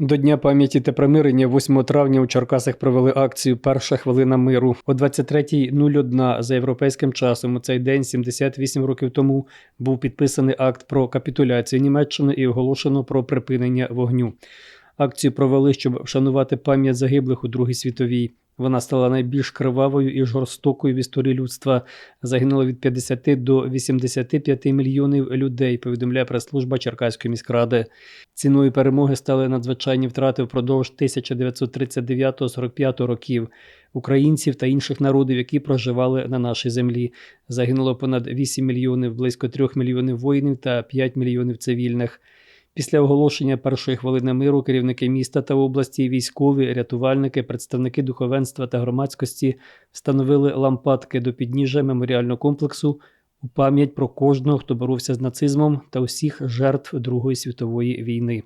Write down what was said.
До Дня пам'яті та примирення 8 травня у Черкасах провели акцію Перша хвилина миру о 23.01 за європейським часом. У цей день, 78 років тому, був підписаний акт про капітуляцію Німеччини і оголошено про припинення вогню. Акцію провели, щоб вшанувати пам'ять загиблих у Другій світовій. Вона стала найбільш кривавою і жорстокою в історії людства. Загинуло від 50 до 85 мільйонів людей. Повідомляє прес-служба Черкаської міськради. Ціною перемоги стали надзвичайні втрати впродовж 1939-45 років українців та інших народів, які проживали на нашій землі. Загинуло понад 8 мільйонів, близько 3 мільйонів воїнів та 5 мільйонів цивільних. Після оголошення першої хвилини миру керівники міста та області, військові, рятувальники, представники духовенства та громадськості встановили лампадки до підніжжя меморіального комплексу у пам'ять про кожного, хто боровся з нацизмом та усіх жертв Другої світової війни.